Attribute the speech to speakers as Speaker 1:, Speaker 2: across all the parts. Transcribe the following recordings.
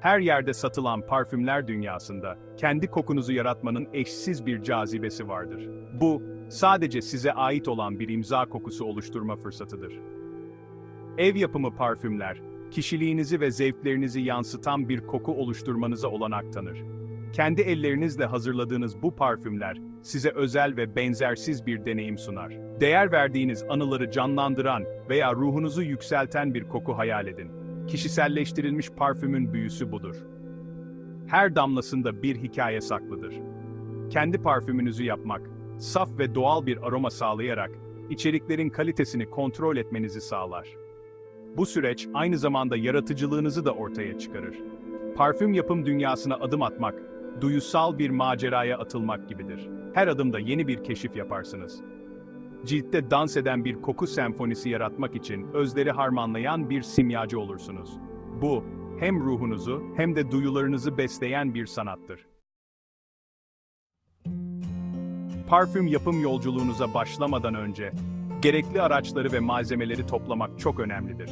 Speaker 1: Her yerde satılan parfümler dünyasında kendi kokunuzu yaratmanın eşsiz bir cazibesi vardır. Bu, sadece size ait olan bir imza kokusu oluşturma fırsatıdır. Ev yapımı parfümler, kişiliğinizi ve zevklerinizi yansıtan bir koku oluşturmanıza olanak tanır. Kendi ellerinizle hazırladığınız bu parfümler, size özel ve benzersiz bir deneyim sunar. Değer verdiğiniz anıları canlandıran veya ruhunuzu yükselten bir koku hayal edin. Kişiselleştirilmiş parfümün büyüsü budur. Her damlasında bir hikaye saklıdır. Kendi parfümünüzü yapmak, saf ve doğal bir aroma sağlayarak, içeriklerin kalitesini kontrol etmenizi sağlar. Bu süreç aynı zamanda yaratıcılığınızı da ortaya çıkarır. Parfüm yapım dünyasına adım atmak, duyusal bir maceraya atılmak gibidir. Her adımda yeni bir keşif yaparsınız. Ciltte dans eden bir koku senfonisi yaratmak için özleri harmanlayan bir simyacı olursunuz. Bu, hem ruhunuzu hem de duyularınızı besleyen bir sanattır. Parfüm yapım yolculuğunuza başlamadan önce, gerekli araçları ve malzemeleri toplamak çok önemlidir.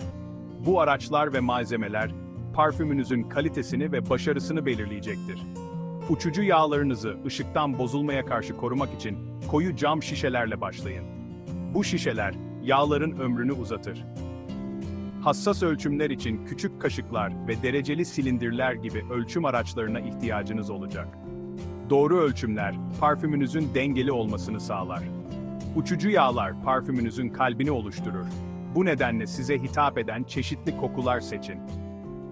Speaker 1: Bu araçlar ve malzemeler, parfümünüzün kalitesini ve başarısını belirleyecektir. Uçucu yağlarınızı ışıktan bozulmaya karşı korumak için koyu cam şişelerle başlayın. Bu şişeler, yağların ömrünü uzatır. Hassas ölçümler için küçük kaşıklar ve dereceli silindirler gibi ölçüm araçlarına ihtiyacınız olacak. Doğru ölçümler, parfümünüzün dengeli olmasını sağlar. Uçucu yağlar parfümünüzün kalbini oluşturur. Bu nedenle size hitap eden çeşitli kokular seçin.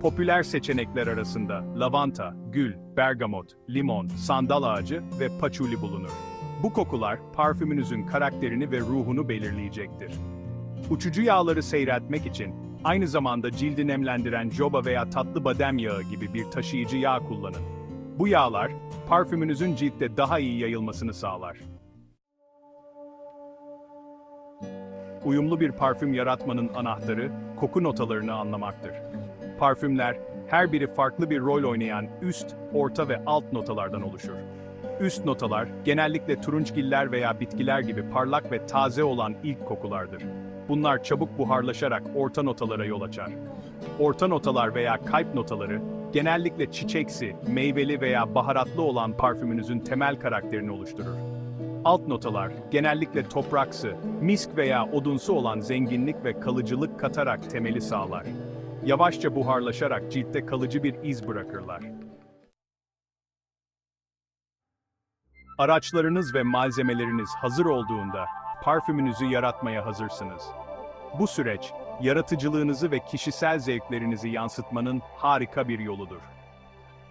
Speaker 1: Popüler seçenekler arasında lavanta, gül, bergamot, limon, sandal ağacı ve paçuli bulunur. Bu kokular parfümünüzün karakterini ve ruhunu belirleyecektir. Uçucu yağları seyreltmek için aynı zamanda cildi nemlendiren joba veya tatlı badem yağı gibi bir taşıyıcı yağ kullanın. Bu yağlar parfümünüzün ciltte daha iyi yayılmasını sağlar. Uyumlu bir parfüm yaratmanın anahtarı koku notalarını anlamaktır. Parfümler her biri farklı bir rol oynayan üst, orta ve alt notalardan oluşur. Üst notalar genellikle turunçgiller veya bitkiler gibi parlak ve taze olan ilk kokulardır. Bunlar çabuk buharlaşarak orta notalara yol açar. Orta notalar veya kalp notaları genellikle çiçeksi, meyveli veya baharatlı olan parfümünüzün temel karakterini oluşturur. Alt notalar genellikle topraksı, misk veya odunsu olan zenginlik ve kalıcılık katarak temeli sağlar. Yavaşça buharlaşarak ciltte kalıcı bir iz bırakırlar. Araçlarınız ve malzemeleriniz hazır olduğunda parfümünüzü yaratmaya hazırsınız. Bu süreç, yaratıcılığınızı ve kişisel zevklerinizi yansıtmanın harika bir yoludur.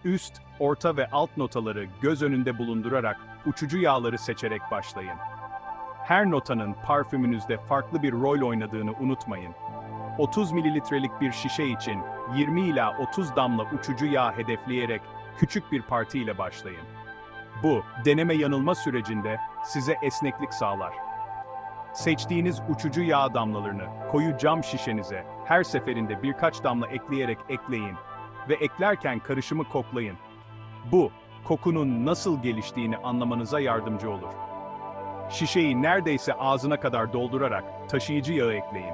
Speaker 1: Üst, orta ve alt notaları göz önünde bulundurarak uçucu yağları seçerek başlayın. Her notanın parfümünüzde farklı bir rol oynadığını unutmayın. 30 mililitrelik bir şişe için 20 ila 30 damla uçucu yağ hedefleyerek küçük bir parti ile başlayın. Bu, deneme yanılma sürecinde size esneklik sağlar. Seçtiğiniz uçucu yağ damlalarını koyu cam şişenize her seferinde birkaç damla ekleyerek ekleyin ve eklerken karışımı koklayın. Bu, kokunun nasıl geliştiğini anlamanıza yardımcı olur. Şişeyi neredeyse ağzına kadar doldurarak taşıyıcı yağı ekleyin.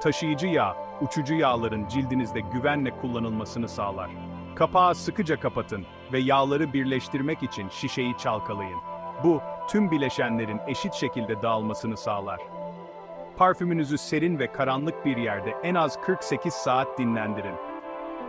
Speaker 1: Taşıyıcı yağ, uçucu yağların cildinizde güvenle kullanılmasını sağlar. Kapağı sıkıca kapatın ve yağları birleştirmek için şişeyi çalkalayın. Bu, tüm bileşenlerin eşit şekilde dağılmasını sağlar. Parfümünüzü serin ve karanlık bir yerde en az 48 saat dinlendirin.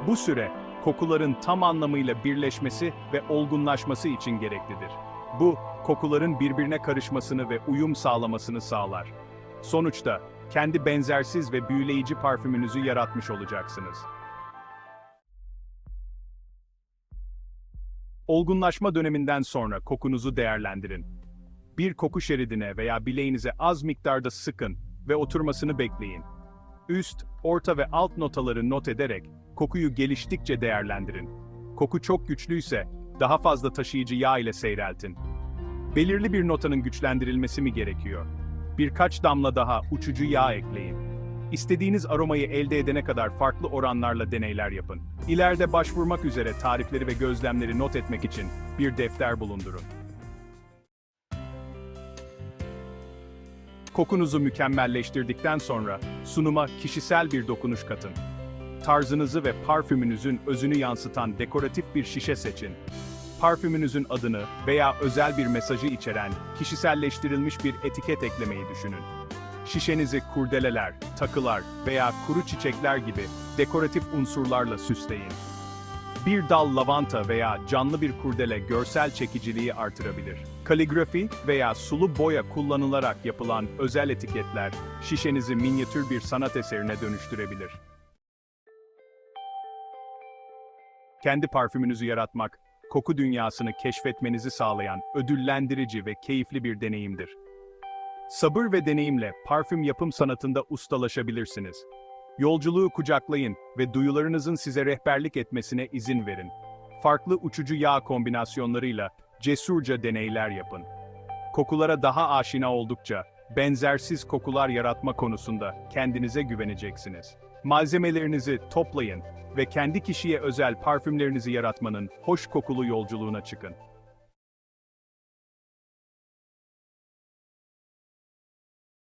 Speaker 1: Bu süre, kokuların tam anlamıyla birleşmesi ve olgunlaşması için gereklidir. Bu, kokuların birbirine karışmasını ve uyum sağlamasını sağlar. Sonuçta, kendi benzersiz ve büyüleyici parfümünüzü yaratmış olacaksınız. Olgunlaşma döneminden sonra kokunuzu değerlendirin. Bir koku şeridine veya bileğinize az miktarda sıkın ve oturmasını bekleyin. Üst, orta ve alt notaları not ederek kokuyu geliştikçe değerlendirin. Koku çok güçlüyse daha fazla taşıyıcı yağ ile seyreltin. Belirli bir notanın güçlendirilmesi mi gerekiyor? Birkaç damla daha uçucu yağ ekleyin. İstediğiniz aromayı elde edene kadar farklı oranlarla deneyler yapın. İleride başvurmak üzere tarifleri ve gözlemleri not etmek için bir defter bulundurun. Kokunuzu mükemmelleştirdikten sonra sunuma kişisel bir dokunuş katın. tarzınızı ve parfümünüzün özünü yansıtan dekoratif bir şişe seçin. Parfümünüzün adını veya özel bir mesajı içeren, kişiselleştirilmiş bir etiket eklemeyi düşünün. Şişenizi kurdeleler, takılar veya kuru çiçekler gibi dekoratif unsurlarla süsleyin. Bir dal lavanta veya canlı bir kurdele görsel çekiciliği artırabilir. Kaligrafi veya sulu boya kullanılarak yapılan özel etiketler şişenizi minyatür bir sanat eserine dönüştürebilir. Kendi parfümünüzü yaratmak, koku dünyasını keşfetmenizi sağlayan ödüllendirici ve keyifli bir deneyimdir. Sabır ve deneyimle parfüm yapım sanatında ustalaşabilirsiniz. Yolculuğu kucaklayın ve duyularınızın size rehberlik etmesine izin verin. Farklı uçucu yağ kombinasyonlarıyla cesurca deneyler yapın. Kokulara daha aşina oldukça, benzersiz kokular yaratma konusunda kendinize güveneceksiniz. Malzemelerinizi toplayın ve kendi kişiye özel parfümlerinizi yaratmanın hoş kokulu yolculuğuna çıkın.